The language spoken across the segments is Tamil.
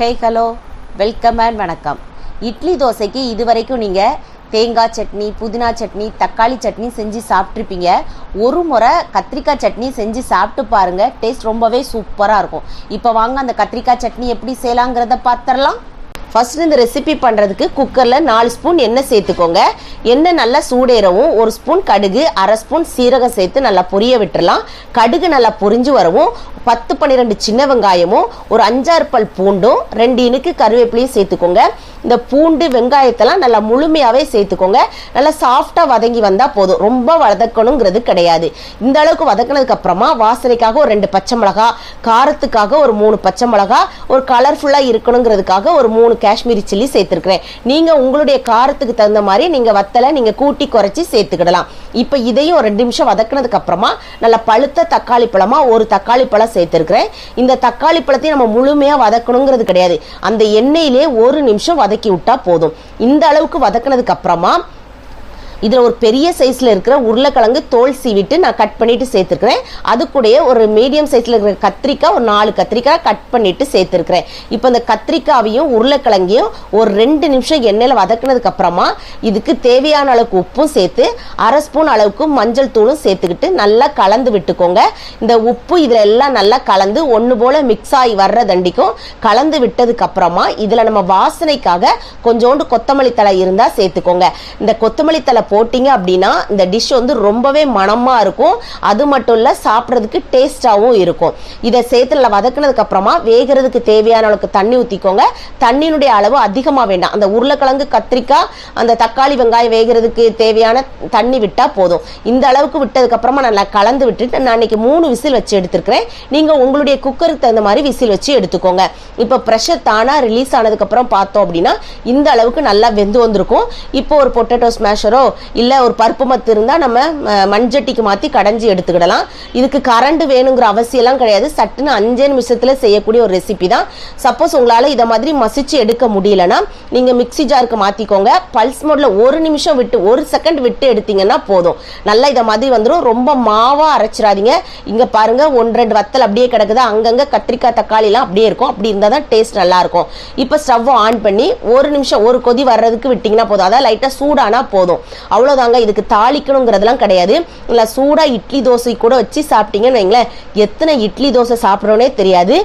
ஹே ஹலோ வெல்கம் அண்ட் வணக்கம். இட்லி தோசைக்கு இது வரைக்கும் நீங்கள் தேங்காய் சட்னி புதினா சட்னி தக்காளி சட்னி செஞ்சு சாப்பிட்ருப்பீங்க ஒரு முறை கத்திரிக்காய் சட்னி செஞ்சு சாப்பிட்டு பாருங்க. டேஸ்ட் ரொம்பவே சூப்பராக இருக்கும். இப்போ வாங்க அந்த கத்திரிக்காய் சட்னி எப்படி செய்யலாங்கிறத பார்த்துடலாம் ஃபஸ்ட்டு இந்த ரெசிபி பண்ணுறதுக்கு குக்கரில் நாலு ஸ்பூன் எண்ணெய் சேர்த்துக்கோங்க. எண்ணெய் நல்லா சூடேறவும் ஒரு ஸ்பூன் கடுகு அரை ஸ்பூன் சீரகம் சேர்த்து நல்லா பொரிய விட்டுறலாம். கடுகு நல்லா பொரிஞ்சு வரவும் பத்து பன்னிரெண்டு சின்ன வெங்காயமும் ஒரு அஞ்சாறு பல் பூண்டும் ரெண்டு இனுக்கு கருவேப்பிலையும் சேர்த்துக்கோங்க. இந்த பூண்டு வெங்காயத்தெல்லாம் நல்லா முழுமையாகவே சேர்த்துக்கோங்க. நல்லா சாஃப்டாக வதங்கி வந்தால் போதும். ரொம்ப வதக்கணுங்கிறது கிடையாது. இந்த அளவுக்கு வதக்கினதுக்கு அப்புறமா வாசனைக்காக ஒரு ரெண்டு பச்சை மிளகா காரத்துக்காக ஒரு மூணு பச்சை மிளகா ஒரு கலர்ஃபுல்லாக இருக்கணுங்கிறதுக்காக ஒரு மூணு காஷ்மீரி சில்லி சேர்த்துருக்குறேன். நீங்கள் உங்களுடைய காரத்துக்கு தகுந்த மாதிரி நீங்கள் வத்தலை நீங்கள் கூட்டி குறைச்சி சேர்த்துக்கிடலாம். இப்போ இதையும் ஒரு ரெண்டு நிமிஷம் வதக்கினதுக்கு அப்புறமா நல்லா பழுத்த தக்காளி பழமாக ஒரு தக்காளி பழம் சேர்த்துருக்குறேன். இந்த தக்காளி பழத்தையும் நம்ம முழுமையாக வதக்கணுங்கிறது கிடையாது. அந்த எண்ணெயிலே ஒரு நிமிஷம் வதக்கி விட்டா போதும். இந்த அளவுக்கு வதக்கினதுக்கு அப்புறமா இதில் ஒரு பெரிய சைஸில் இருக்கிற உருளைக்கிழங்கு தோல் சீவிட்டு நான் கட் பண்ணிவிட்டு சேர்த்துருக்கிறேன். அது கூடயே ஒரு மீடியம் சைஸில் இருக்கிற கத்திரிக்காய் ஒரு நாலு கத்திரிக்காய் கட் பண்ணிவிட்டு சேர்த்துருக்கிறேன். இப்போ இந்த கத்திரிக்காவையும் உருளைக்கிழங்கையும் ஒரு ரெண்டு நிமிஷம் எண்ணெயில் வதக்குனதுக்கப்புறமா இதுக்கு தேவையான அளவுக்கு உப்பும் சேர்த்து அரை ஸ்பூன் அளவுக்கு மஞ்சள் தூளும் சேர்த்துக்கிட்டு நல்லா கலந்து விட்டுக்கோங்க. இந்த உப்பு இதில் எல்லாம் நல்லா கலந்து ஒன்று போல் மிக்ஸ் ஆகி வர்ற தண்டிக்கும் கலந்து விட்டதுக்கப்புறமா இதில் நம்ம வாசனைக்காக கொஞ்சோண்டு கொத்தமல்லி தழை இருந்தால் சேர்த்துக்கோங்க. இந்த கொத்தமல்லி தழை போட்டிங்க அப்படின்னா இந்த டிஷ் வந்து ரொம்பவே மனமாக இருக்கும். அது மட்டும் இல்லை சாப்பிட்றதுக்கு டேஸ்டாகவும் இருக்கும். இதை சேர்த்துல வதக்குனதுக்கு அப்புறமா வேகிறதுக்கு தேவையான அளவுக்கு தண்ணி ஊற்றிக்கோங்க தண்ணியினுடைய அளவு அதிகமாக வேண்டாம். அந்த உருளைக்கிழங்கு கத்திரிக்காய் அந்த தக்காளி வெங்காயம் வேகிறதுக்கு தேவையான தண்ணி விட்டால் போதும். இந்த அளவுக்கு விட்டதுக்கு அப்புறமா நல்லா கலந்து விட்டுட்டு நான் இன்னைக்கு மூணு விசில் வச்சு எடுத்துருக்கிறேன். நீங்கள் உங்களுடைய குக்கருக்கு தகுந்த மாதிரி விசில் வச்சு எடுத்துக்கோங்க. இப்போ ப்ரெஷர் தானாக ரிலீஸ் ஆனதுக்கப்புறம் பார்த்தோம் அப்படின்னா இந்த அளவுக்கு நல்லா வெந்து வந்திருக்கும். இப்போ ஒரு பொட்டேட்டோ ஸ்மேஷரோ இல்லை ஒரு பருப்பு மத்து இருந்தால் நம்ம ம- மண்சட்டிக்கு மாற்றி கடைஞ்சி எடுத்துக்கிடலாம். இதுக்கு கரண்ட் வேணுங்கிற அவசியம்லாம் கிடையாது. சட்டுன்னு அஞ்சே நிமிஷத்தில் செய்யக்கூடிய ஒரு ரெசிபி தான். சப்போஸ் உங்களால் இதை மாதிரி மசிச்சு எடுக்க முடியலன்னா நீங்கள் மிக்ஸி ஜாருக்கு மாற்றிக்கோங்க பல்ஸ் மோடில் ஒரு நிமிஷம் விட்டு ஒரு செகண்ட் விட்டு எடுத்தீங்கன்னா போதும். நல்லா இதை மாதிரி வந்துடும் ரொம்ப மாவாக அரைச்சிடாதீங்க. இங்கே பாருங்க ஒன்று ரெண்டு வத்தல் அப்படியே கிடக்குது. அங்கங்கே கத்திரிக்காய் தக்காளிலாம் அப்படியே இருக்கும். அப்படி இருந்தால் தான் டேஸ்ட் நல்லாயிருக்கும் இப்போ ஸ்டவ் ஆன் பண்ணி ஒரு நிமிஷம் ஒரு கொதி வர்றதுக்கு விட்டிங்கன்னா போதும். அதாவது லைட்டாக சூடானா போதும். அவ்வளோதாங்க இதுக்கு தாளிக்கணுங்கிறதுலாம் கிடையாது. இல்லை சூடாக இட்லி தோசை கூட வச்சு சாப்பிட்டீங்கன்னு வைங்களேன் எத்தனை இட்லி தோசை சாப்பிட்றோன்னே தெரியாது.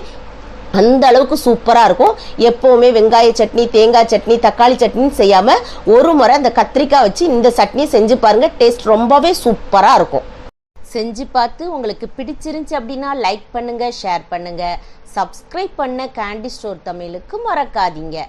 அந்த அளவுக்கு சூப்பராக இருக்கும். எப்போவுமே வெங்காய சட்னி தேங்காய் சட்னி தக்காளி சட்னின்னு செய்யாமல் ஒரு முறை அந்த கத்திரிக்காய் வச்சு இந்த சட்னி செஞ்சு பாருங்கள் டேஸ்ட் ரொம்பவே சூப்பராக இருக்கும். செஞ்சு பார்த்து உங்களுக்கு பிடிச்சிருந்துச்சு அப்படின்னா லைக் பண்ணுங்கள் ஷேர் பண்ணுங்கள் சப்ஸ்கிரைப் பண்ண கேண்டி ஸ்டோர் தமிழுக்கு மறக்காதீங்க.